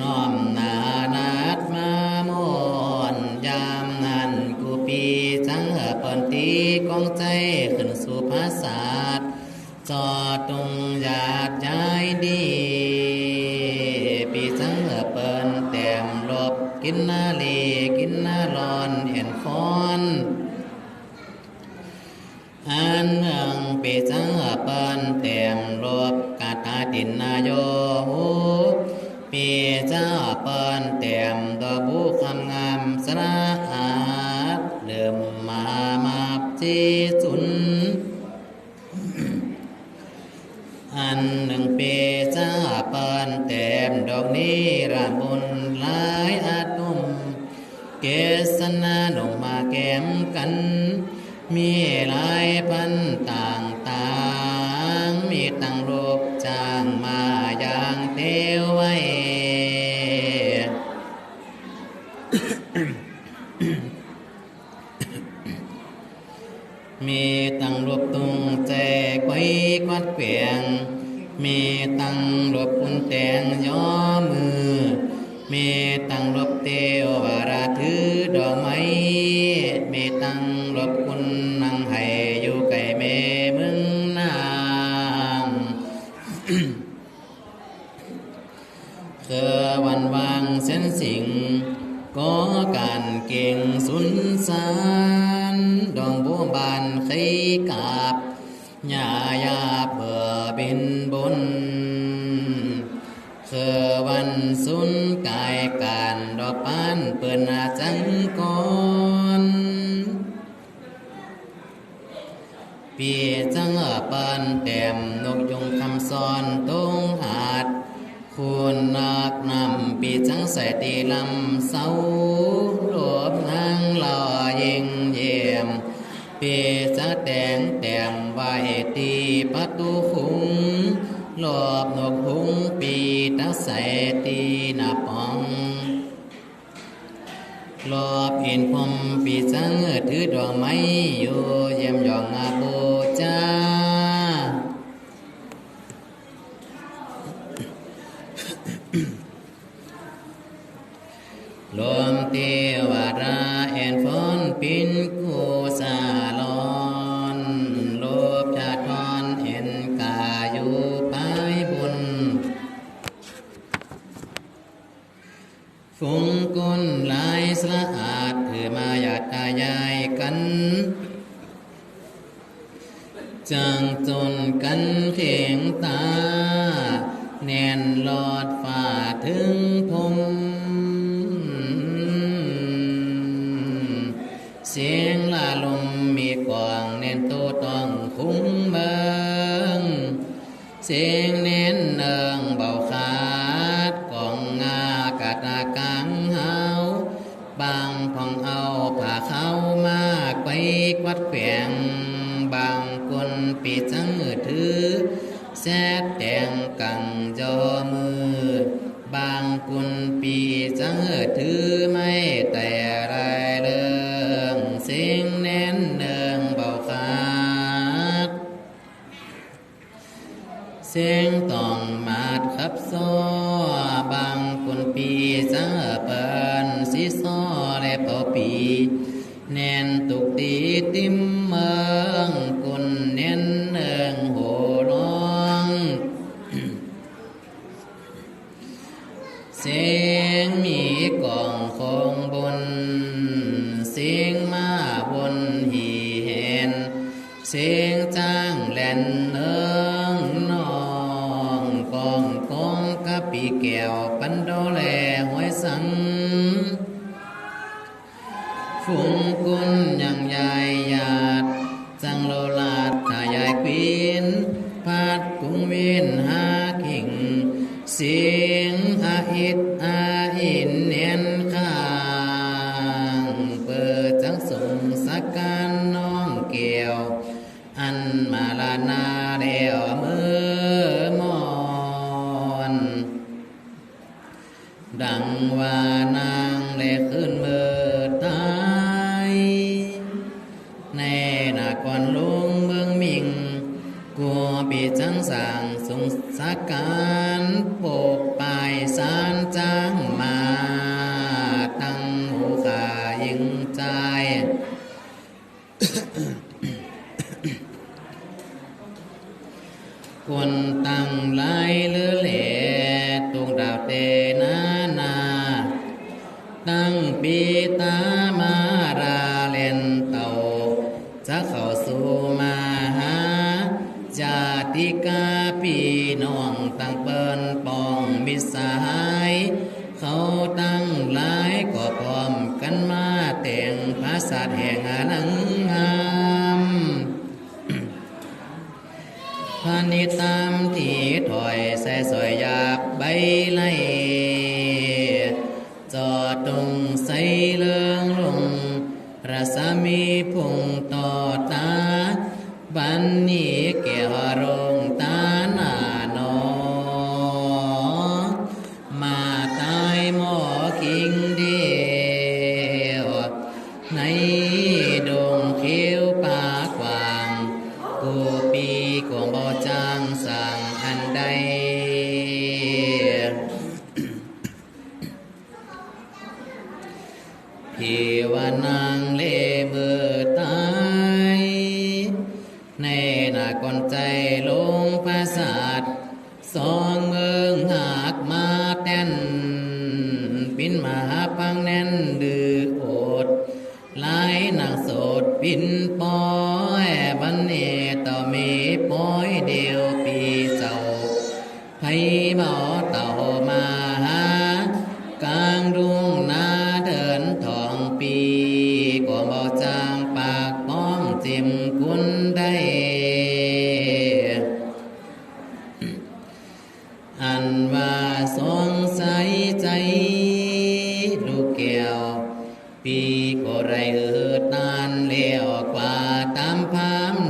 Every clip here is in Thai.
น้อมนานัดมามอนยามนั้นกูปีจังเปินตีกองใจขึ้นสู่ภาษาทจอตุงหยาดย้ายดีปีจังเปินแต้มลบกินนาลีกินนาร้อนเห็นคอนอันเมืองปีจังเปินเต็มรวบกาตาดินนายโหปีาเปิ้นเต็มดอกบุคำงามสระอาดเดิมมามาบจีจุน อันหนึ่งเปีเจ้าเปิ้นเต็มดอกนี้ระบุญหลายอาตุมเกษนาหนุมาแก้มกัน มีหลายพันต่างต่างๆมีตั้งรู ราถือดอกไม้มีตั้งรบคุณนังให้อยู่ไก่เมมึงนางคือวันวางเส้นสิงก็การเก่งสุนสารดองบัวบานใครกาบ ญายาเบื่อบินบนคือวันสุนกายการดอกปานเปิดนจังก่อนปีจังเปันแต้มนกยงคำซ้อนตรงหาด คุณนักนำปีจังใส่ตีลำเสาหลบนางหล่อยิง ปีสะแดงแต้มไว้ตีประตูหุงหลบนกหุงปีตะใสตีหน้าปองหลบเห็นพมปีสังถือดอกไม้อยู่เยี่ยมยองอาบู ฟุงกุนลายสะอาดเพื่อมาหยาดตายายกันจังจนกันเขียงตา แน่นลอดฝ่าถึงพมเสียงลาลมมีกวางแน่นโตต้องคุ้มเบิงเสียงเน้นเนิงเบาขาดกองงา กาตากังเฮาบางพองเอาผ่าเข้ามากไปกวัดแขวงบางคนปีจังถือแซดแดงกังจอมือบางคนปีจังถือ เสียงมีกองคงบน เสียงมาบนหีเห็น เสียงจ้างแหลนเอิงนองกองกองกะปีแก้วปันโดแลหวยสัง ดังว่านางเล็กขึ้นเบิดตายแน่นาก่อนลุงเมืองมิงกัวปีจังสางสงสักการปกปายสารจังมาตั้งหูขายิงใจคนตั้งหลายเลือเล บิตามาราเลนเตาจะเข้าสู่มาหาจาติกาปีน้องตั้งเปิ้นปองมิสหาย เขาตั้งหลายก็พร้อมกันมาแต่งภาษาแห่งอลังงามพานิตามที่ถอยใส่สอยอยากใบไล ตรงใส่เลืองลงรัศมีพุ่งต่อตา บันนี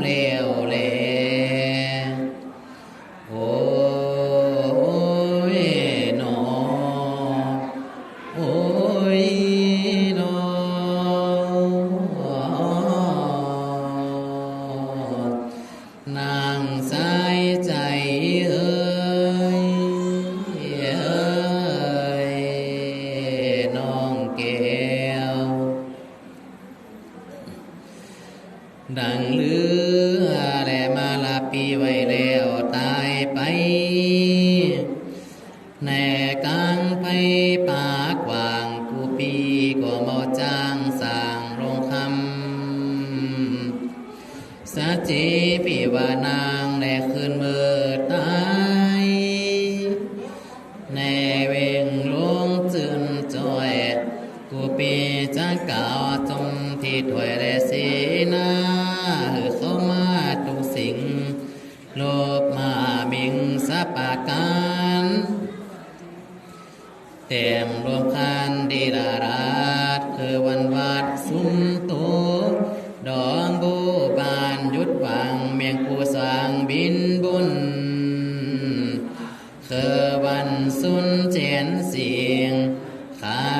ามเลี้ยวแลโอ้ยหนอ ถวยและสีนาหือเข้ามาทุสิง โลบมามิงสปาการเต็มรวมคันดีดาราดคือวันวัดสุมโตดองบูบานยุดวังเมียงผู้สร้างบินบุญคือวันสุนเจนเสียงขา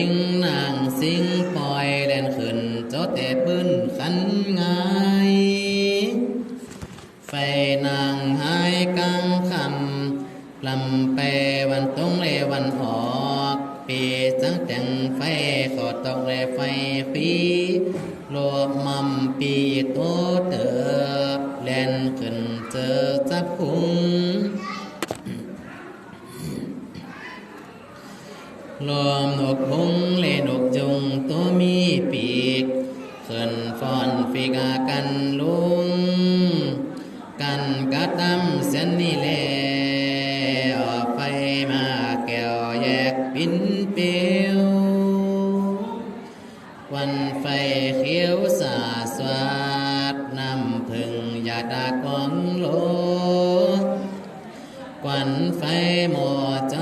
ราติงนางสิงปล่อยแลนขึ้นเจ้าแต่ปืนขันงายไฟนางหายกลางคำลำไปวันตรงเลวันออกปีจังแต่งไฟขอตอกเลไฟปีรวบมัมปีโตเติบแลนขึ้นเจอจับคุง ลมนกพงเลนกจงตัวมีปีกขึ้นฟอนฟิกากันลุง กันกะตำเส้นนี่แลออกไฟมาแก้วแยกปินเปียววันไฟเขียวสาสวัดน้ำพึ่งยาดากองโล ควันไฟหมอด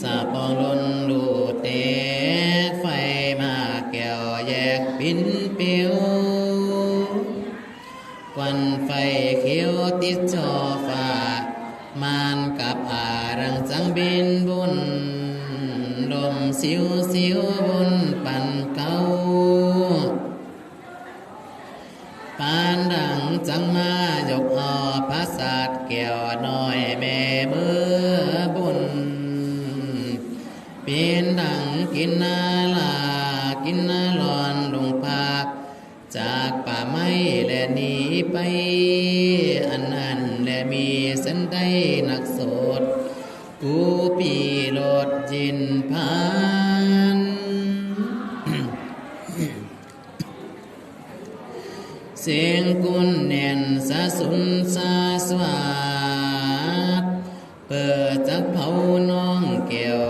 สาปองลนลูดเตไฟมาแก้วแยกปินเปียวควันไฟเขียวติดจอฟ้ามานกับอารังจังบินบุญลมสิวสิวบุญปันเก่าปานดังจังมายกอพระศาสตร์แก้วน้อยแม่ หนีไป อันนั้นและมีสันได้นักโสดกูปีโลดจินพานเสียงกุนแน่นสะสุนสาสวาดเปิดจากเผาน้องแก้ว